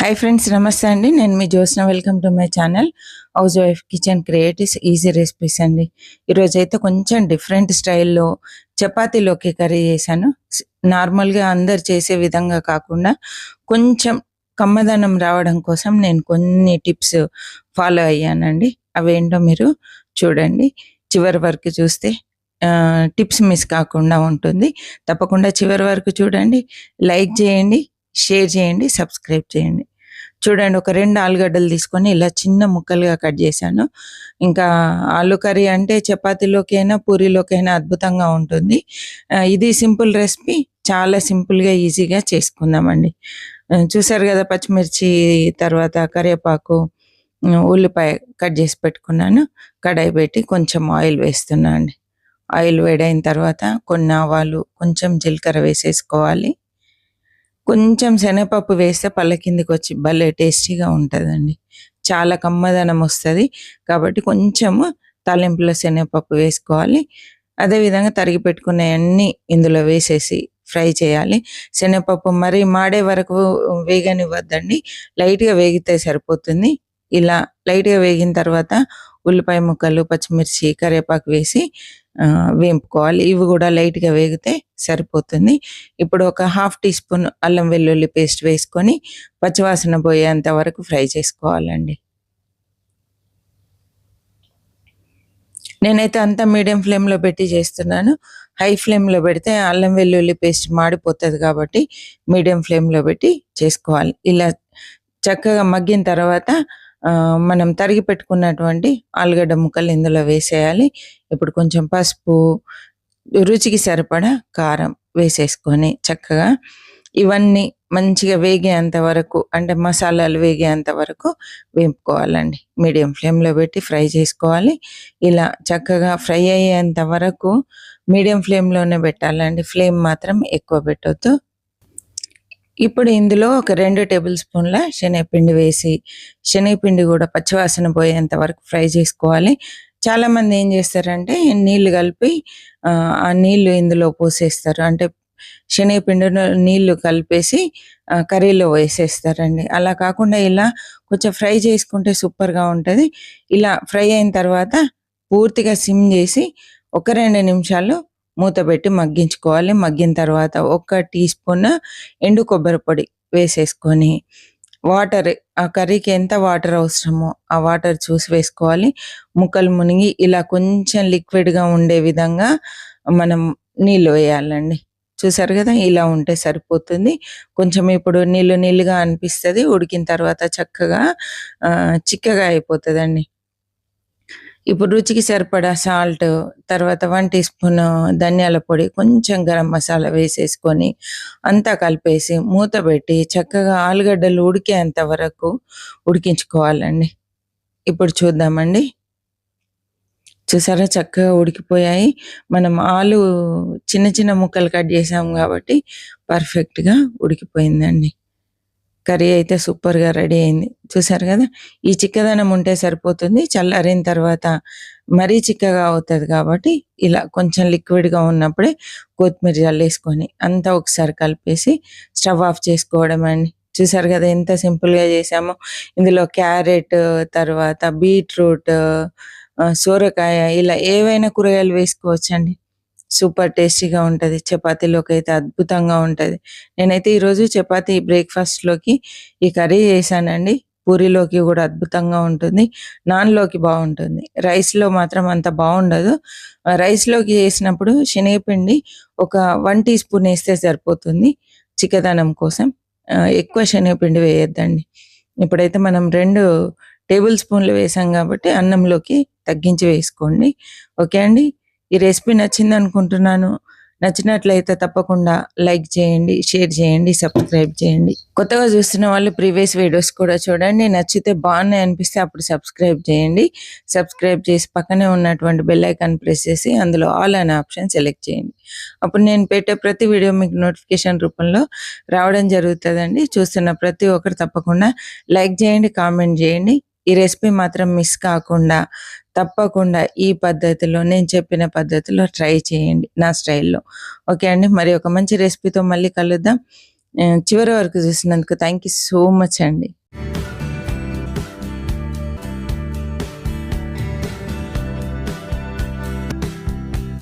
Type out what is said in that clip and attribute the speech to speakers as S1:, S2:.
S1: Hi friends నమస్తే అండి. నేను మీ Jyotsna. Welcome to my channel house wife kitchen creatives easy recipes అండి. ఈరోజు అయితే కొంచెం డిఫరెంట్ స్టైల్లో చపాతీలోకి కర్రీ చేశాను. నార్మల్గా అందరు చేసే విధంగా కాకుండా కొంచెం కమ్మదనం రావడం కోసం నేను కొన్ని టిప్స్ ఫాలో అయ్యానండి. అవేంటో మీరు చూడండి. చివరి వరకు చూస్తే టిప్స్ మిస్ కాకుండా ఉంటుంది. తప్పకుండా చివరి వరకు చూడండి. లైక్ చేయండి షేర్ చేయండి సబ్స్క్రైబ్ చేయండి. చూడండి ఒక రెండు ఆలుగడ్డలు తీసుకొని ఇలా చిన్న ముక్కలుగా కట్ చేశాను. ఇంకా ఆలు కర్రీ అంటే చపాతీలోకైనా పూరీలోకైనా అద్భుతంగా ఉంటుంది. ఇది సింపుల్ రెసిపీ చాలా సింపుల్గా ఈజీగా చేసుకుందామండి. చూసారు కదా పచ్చిమిర్చి తర్వాత కరివేపాకు ఉల్లిపాయ కట్ చేసి పెట్టుకున్నాను. కడాయి పెట్టి కొంచెం ఆయిల్ వేస్తున్నాను అండి. ఆయిల్ వేడైన తర్వాత కొన్ని ఆవాలు కొంచెం జీలకర్ర వేసేసుకోవాలి. కొంచెం శనగపప్పు వేస్తే పళ్ళ కిందికి వచ్చి భలే టేస్టీగా ఉంటుందండి. చాలా కమ్మదనం వస్తుంది. కాబట్టి కొంచెము తాలింపులో శనగపప్పు వేసుకోవాలి. అదేవిధంగా తరిగి పెట్టుకునే అన్ని ఇందులో వేసేసి ఫ్రై చేయాలి. శనగపప్పు మరీ మాడే వరకు వేగనివ్వద్దండి. లైట్గా వేగితే సరిపోతుంది. ఇలా లైట్గా వేగిన తర్వాత ఉల్లిపాయ ముక్కలు పచ్చిమిర్చి కరివేపాకు వేసి వేపుకోవాలి. ఇవి కూడా లైట్గా వేగితే సరిపోతుంది. ఇప్పుడు ఒక హాఫ్ టీ స్పూన్ అల్లం వెల్లుల్లి పేస్ట్ వేసుకొని పచ్చివాసన పోయేంత వరకు ఫ్రై చేసుకోవాలండి. నేనైతే అంతా మీడియం ఫ్లేమ్లో పెట్టి చేస్తున్నాను. హై ఫ్లేమ్లో పెడితే అల్లం వెల్లుల్లి పేస్ట్ మాడిపోతుంది కాబట్టి మీడియం ఫ్లేమ్లో పెట్టి చేసుకోవాలి. ఇలా చక్కగా మగ్గిన తర్వాత మనం తరిగి పెట్టుకున్నటువంటి ఆలుగడ్డ ముక్కలు ఇందులో వేసేయాలి. ఇప్పుడు కొంచెం పసుపు రుచికి సరిపడా కారం వేసేసుకొని చక్కగా ఇవన్నీ మంచిగా వేగేంత వరకు అంటే మసాలాలు వేగేంత వరకు వేపుకోవాలండి. మీడియం ఫ్లేమ్లో పెట్టి ఫ్రై చేసుకోవాలి. ఇలా చక్కగా ఫ్రై అయ్యేంత వరకు మీడియం ఫ్లేమ్లోనే పెట్టాలండి. ఫ్లేమ్ మాత్రం ఎక్కువ పెట్టొద్దు. ఇప్పుడు ఇందులో ఒక రెండు టేబుల్ స్పూన్ల శనగపిండి వేసి శనగపిండి కూడా పచ్చివాసన పోయేంత వరకు ఫ్రై చేసుకోవాలి. చాలా మంది ఏం చేస్తారంటే నీళ్ళు కలిపి ఆ, నీళ్ళు ఇందులో పోసేస్తారు. అంటే శనగపిండిలో నీళ్ళు కలిపేసి కర్రీలో వేసేస్తారండి. అలా కాకుండా ఇలా కొంచెం ఫ్రై చేసుకుంటే సూపర్గా ఉంటుంది. ఇలా ఫ్రై అయిన తర్వాత పూర్తిగా సిమ్ చేసి ఒక రెండు నిమిషాలు మూత పెట్టి మగ్గించుకోవాలి. మగ్గిన తర్వాత ఒక టీ స్పూన్ ఎండు కొబ్బరి పొడి వేసేసుకొని వాటర్ ఆ కర్రీకి ఎంత వాటర్ అవసరమో ఆ వాటర్ చూసి వేసుకోవాలి. ముక్కలు మునిగి ఇలా కొంచెం లిక్విడ్గా ఉండే విధంగా మనం నీళ్ళు వేయాలండి. చూసారు కదా ఇలా ఉంటే సరిపోతుంది. కొంచెం ఇప్పుడు నీళ్ళు నీళ్ళుగా అనిపిస్తుంది ఉడికిన తర్వాత చక్కగా చిక్కగా అయిపోతుందండి. ఇప్పుడు రుచికి సరిపడా సాల్ట్ తర్వాత వన్ టీ స్పూన్ ధనియాల పొడి కొంచెం గరం మసాలా వేసేసుకొని అంతా కలిపేసి మూత పెట్టి చక్కగా ఆలుగడ్డలు ఉడికేంత వరకు ఉడికించుకోవాలండి. ఇప్పుడు చూద్దామండి. చూసారా చక్కగా ఉడికిపోయాయి. మనం ఆలు చిన్న చిన్న ముక్కలు కట్ చేసాం కాబట్టి పర్ఫెక్ట్గా ఉడికిపోయిందండి. కర్రీ అయితే సూపర్గా రెడీ అయింది. చూసారు కదా? ఈ చిక్కదనం ఉంటే సరిపోతుంది. చల్లారిన తర్వాత మరీ చిక్కగా అవుతుంది కాబట్టి ఇలా కొంచెం లిక్విడ్గా ఉన్నప్పుడే కొత్తిమీర చల్లేసుకొని అంతా ఒకసారి కలిపేసి స్టవ్ ఆఫ్ చేసుకోవడం అండి. చూసారు కదా ఎంత సింపుల్గా చేసామో. ఇందులో క్యారెట్ తర్వాత బీట్రూట్ సోరకాయ ఇలా ఏవైనా కూరగాయలు వేసుకోవచ్చండి. సూపర్ టేస్టీగా ఉంటుంది. చపాతీలోకి అయితే అద్భుతంగా ఉంటుంది. నేనైతే ఈరోజు చపాతీ బ్రేక్ఫాస్ట్లోకి ఈ కర్రీ చేశానండి. పూరిలోకి కూడా అద్భుతంగా ఉంటుంది. నాన్లోకి బాగుంటుంది. రైస్లో మాత్రం అంత బాగుండదు. రైస్లోకి చేసినప్పుడు శనగపిండి ఒక వన్ టీ స్పూన్ వేస్తే సరిపోతుంది చిక్కదనం కోసం. ఎక్కువ శనగపిండి వేయొద్దండి. ఇప్పుడైతే మనం రెండు టేబుల్ స్పూన్లు వేసాం కాబట్టి అన్నంలోకి తగ్గించి వేసుకోండి. ఓకే అండి? ఈ రెసిపీ నచ్చింది అనుకుంటున్నాను నచ్చినట్లయితే తప్పకుండా లైక్ చేయండి షేర్ చేయండి సబ్స్క్రైబ్ చేయండి. కొత్తగా చూస్తున్న వాళ్ళు ప్రీవియస్ వీడియోస్ కూడా చూడండి. నచ్చితే బాగున్నాయి అనిపిస్తే అప్పుడు సబ్స్క్రైబ్ చేయండి. సబ్స్క్రైబ్ చేసి పక్కనే ఉన్నటువంటి బెల్ ఐకాన్ ప్రెస్ చేసి అందులో ఆల్ అనే ఆప్షన్ సెలెక్ట్ చేయండి. అప్పుడు నేను పెట్టే ప్రతి వీడియో మీకు నోటిఫికేషన్ రూపంలో రావడం జరుగుతుందండి. చూస్తున్న ప్రతి ఒక్కరు తప్పకుండా లైక్ చేయండి కామెంట్ చేయండి. ఈ రెసిపీ మాత్రం మిస్ కాకుండా తప్పకుండా ఈ పద్ధతిలో నేను చెప్పిన పద్ధతిలో ట్రై చేయండి నా స్టైల్లో. ఓకే అండి మరి ఒక మంచి రెసిపీతో మళ్ళీ కలుద్దాం. చివరి వరకు చూసినందుకు థ్యాంక్ యూ సో మచ్ అండి.